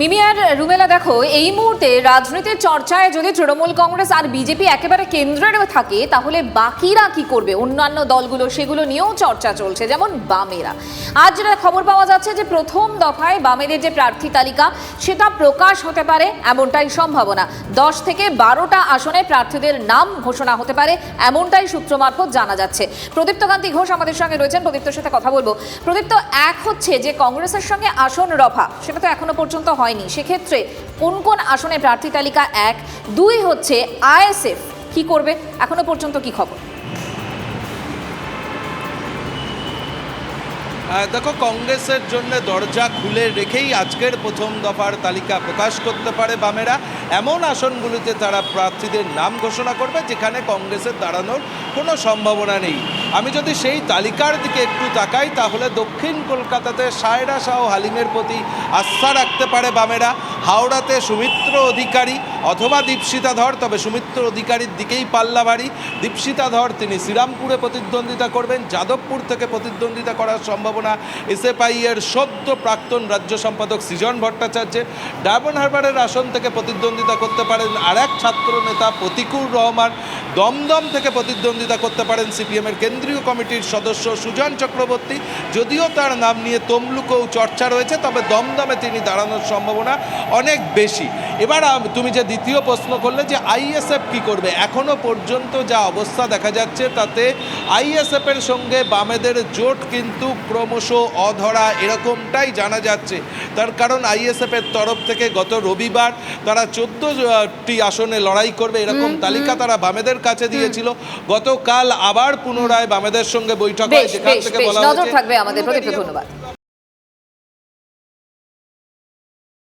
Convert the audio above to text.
মিমি আর রুমেলা দেখো, এই মুহূর্তে রাজনীতির চর্চায় যদি তৃণমূল কংগ্রেস আর বিজেপি একেবারে কেন্দ্রের থাকে, তাহলে বাকিরা কি করবে? অন্যান্য দলগুলো সেগুলো নিয়েও চর্চা চলছে, যেমন বামেরা। আজ যেটা খবর পাওয়া যাচ্ছে যে প্রথম দফায় বামেদের যে প্রার্থী তালিকা, সেটা প্রকাশ হতে পারে এমনটাই সম্ভাবনা। দশ থেকে বারোটা আসনে প্রার্থীদের নাম ঘোষণা হতে পারে, এমনটাই সূত্র মারফত জানা যাচ্ছে। প্রদীপ্ত কান্তি ঘোষ আমাদের সঙ্গে রয়েছেন, প্রদীপ্তর সাথে কথা বলব। প্রদীপ্ত, এক হচ্ছে যে কংগ্রেসের সঙ্গে আসন রফা, সেটা তো এখনও পর্যন্ত হয়নি। সেক্ষেত্রে কোন কোন আসনে প্রার্থী তালিকা এক? দুই হচ্ছে আইএসএফ। কি করবে? এখনও পর্যন্ত কি খবর? দেখো, কংগ্রেসের জন্য দরজা খুলে রেখেই আজকের প্রথম দফার তালিকা প্রকাশ করতে পারে বামেরা। এমন আসনগুলিতে তারা প্রার্থীদের নাম ঘোষণা করবে, যেখানে কংগ্রেসের দাঁড়ানোর কোনো সম্ভাবনা নেই। আমি যদি সেই তালিকার দিকে একটু তাকাই, তাহলে দক্ষিণ কলকাতাতে সায়রা শাহ হালিমের প্রতি আস্থা রাখতে পারে বামেরা। হাওড়াতে সুমিত্র অধিকারী অথবা দীপশিতা ধর তবে সুমিত্র অধিকারীর দিকেই পাল্লা ভারী দীপশিতা ধর তিনি শ্রীরামপুরে প্রতিদ্বন্দ্বিতা করবেন। যাদবপুর থেকে প্রতিদ্বন্দ্বিতা করার সম্ভাবনা এসএফআইয়ের সদ্য প্রাক্তন রাজ্য সম্পাদক সৃজন ভট্টাচার্যের। ডায়মন্ড হারবারের আসন থেকে প্রতিদ্বন্দ্বিতা করতে পারেন আর এক ছাত্র নেতা প্রতিকুর রহমান। দমদম থেকে প্রতিদ্বন্দ্বিতা করতে পারেন সিপিএমের কেন্দ্রীয় কমিটির সদস্য সুজন চক্রবর্তী। যদিও তার নাম নিয়ে তমলুকেও চর্চা রয়েছে তবে দমদমে তিনি দাঁড়ানোর সম্ভাবনা অনেক বেশি। এবার তুমি যে দ্বিতীয় প্রশ্ন করলে যে আইএসএফ কি করবে এখনও পর্যন্ত যা অবস্থা দেখা যাচ্ছে তাতে আইএসএফের সঙ্গে বামেদের জোট কিন্তু ক্রমশ অধরা এরকমটাই জানা যাচ্ছে। তার কারণ আইএসএফের তরফ থেকে গত রবিবার তারা চোদ্দটি আসনে লড়াই করবে এরকম তালিকা তারা বামেদের কাছে দিয়েছিল। গতকাল আবার পুনরায় বামেদের সঙ্গে বৈঠক হয় সেখান থেকে বলা নজর হয়েছে থাকবে আমাদের প্রদীপ্ত ধন্যবাদ।